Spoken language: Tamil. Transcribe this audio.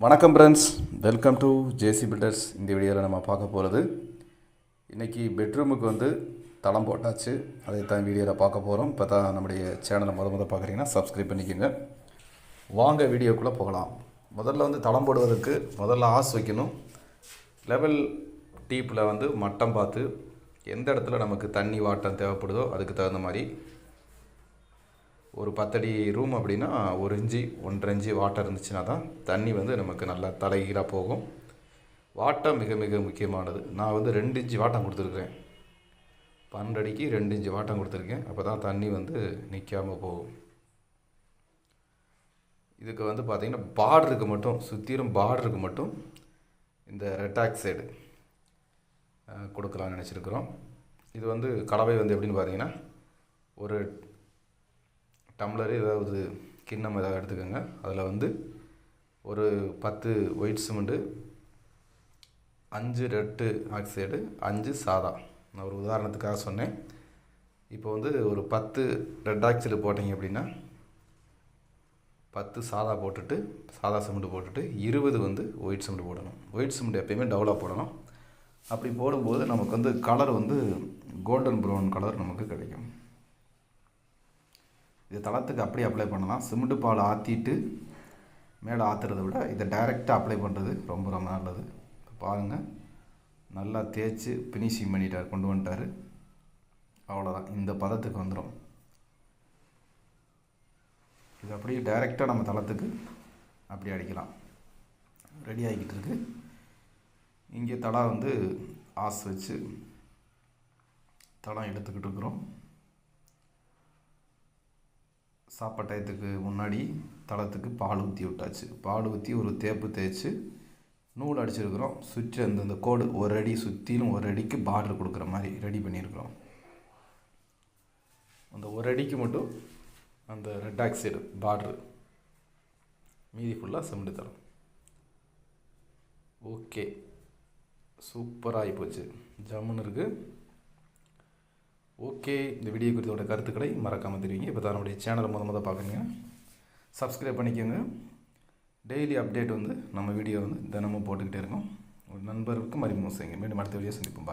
வணக்கம் friends welcome to J C builders இந்த வீடியோவில் நம்ம பார்க்க போகிறது இன்றைக்கி பெட்ரூமுக்கு வந்து தளம் போட்டாச்சு. அதை தான் வீடியோவில் பார்க்க போகிறோம் இப்போ தான் நம்முடைய சேனலை முத முத பார்க்குறீங்கன்னா சப்ஸ்கிரைப் பண்ணிக்கோங்க. வாங்க வீடியோக்குள்ளே போகலாம். முதல்ல வந்து தளம் போடுவதற்கு முதல்ல ஆஸ் வைக்கணும். லெவல் டீப்பில் வந்து மட்டம் பார்த்து எந்த இடத்துல நமக்கு தண்ணி வாட்டம் தேவைப்படுதோ அதுக்கு தகுந்த மாதிரி ஒரு பத்தடி ரூம் அப்படின்னா ஒரு இஞ்சி ஒன்றரை இஞ்சி வாட்டர் இருந்துச்சுன்னா தான் தண்ணி வந்து நமக்கு நல்லா தலைகீழாக போகும். வாட்டம் மிக மிக முக்கியமானது. நான் வந்து ரெண்டு இன்ச்சு வாட்டம் கொடுத்துருக்குறேன். பன்னெண்டடிக்கு ரெண்டு இன்ச்சு வாட்டம் கொடுத்துருக்கேன். அப்போ தான் தண்ணி வந்து நிற்காம போகும். இதுக்கு வந்து பார்த்திங்கன்னா பார்டருக்கு மட்டும் சுற்றிலும் பார்டருக்கு மட்டும் இந்த ரெட்டாக்சைடு கொடுக்கலாம்னு நினச்சிருக்கிறோம். இது வந்து கலவை வந்து எப்படின்னு பார்த்தீங்கன்னா ஒரு டம்ளர் ஏதாவது கிண்ணம் ஏதாவது எடுத்துக்கோங்க. அதில் வந்து ஒரு பத்து ஒயிட் சிமெண்ட்டு அஞ்சு ரெட்டு ஆக்சைடு அஞ்சு சாதா. நான் ஒரு உதாரணத்துக்காக சொன்னேன். இப்போ வந்து ஒரு பத்து ரெட் ஆக்சைடு போட்டிங்க அப்படின்னா பத்து சாதா போட்டுட்டு சாதா சிமெண்ட் போட்டுட்டு இருபது வந்து ஒயிட் சிமெண்ட் போடணும். ஒயிட் சிமெண்ட் எப்பயுமே டெவலப் போடணும். அப்படி போடும்போது நமக்கு வந்து கலர் வந்து கோல்டன் ப்ரௌன் கலர் நமக்கு கிடைக்கும். இது தளத்துக்கு அப்படியே அப்ளை பண்ணலாம். சிமெண்ட் பால் ஆற்றிட்டு மேலே ஆற்றுறத விட இதை டைரெக்டாக அப்ளை பண்ணுறது ரொம்ப ரொம்ப நல்லது. பாருங்கள் நல்லா தேய்ச்சி ஃபினிஷிங் பண்ணிட்டார் கொண்டு வந்துட்டார். அவ்வளோதான் இந்த பதத்துக்கு வந்துடும் இது அப்படியே டைரெக்டாக நம்ம தளத்துக்கு அப்படி அடிக்கலாம். ரெடி ஆகிக்கிட்டு இருக்கு. இங்கே தளம் வந்து ஆஸ் வச்சு தளம் எடுத்துக்கிட்டு இருக்கிறோம். சாப்பாட்டயத்துக்கு முன்னாடி தளத்துக்கு பால் ஊற்றி விட்டாச்சு. பால் ஊற்றி ஒரு தேப்பு தேய்ச்சி நூல் அடிச்சிருக்கிறோம். சுற்றி அந்த அந்த கோடு ஒரு அடி சுற்றிலும் ஒரு அடிக்கு பார்டர் கொடுக்குற மாதிரி ரெடி பண்ணியிருக்கிறோம். அந்த ஒரு அடிக்கு மட்டும் அந்த ரெட் ஆக்சைடு பார்ட்ரு மீதி ஃபுல்லாக சிமெண்ட் தரோம். ஓகே. சூப்பராக ஆகிப்போச்சு ஜம்முன்னு இருக்குது ஓகே இந்த வீடியோ குறித்தோட கருத்துக்களை மறக்காமல் தெரிவிங்க. இப்போ தான் நம்முடைய சேனலை முத முத பார்க்குறீங்க. சப்ஸ்கிரைப் பண்ணிக்கோங்க. டெய்லி அப்டேட் வந்து நம்ம வீடியோ வந்து தினமும் போட்டுக்கிட்டே இருக்கோம். ஒரு நண்பருக்கும் அறிமுகம் செய்யுங்க. மீண்டும் அடுத்த வீடியோ சந்திப்போம்.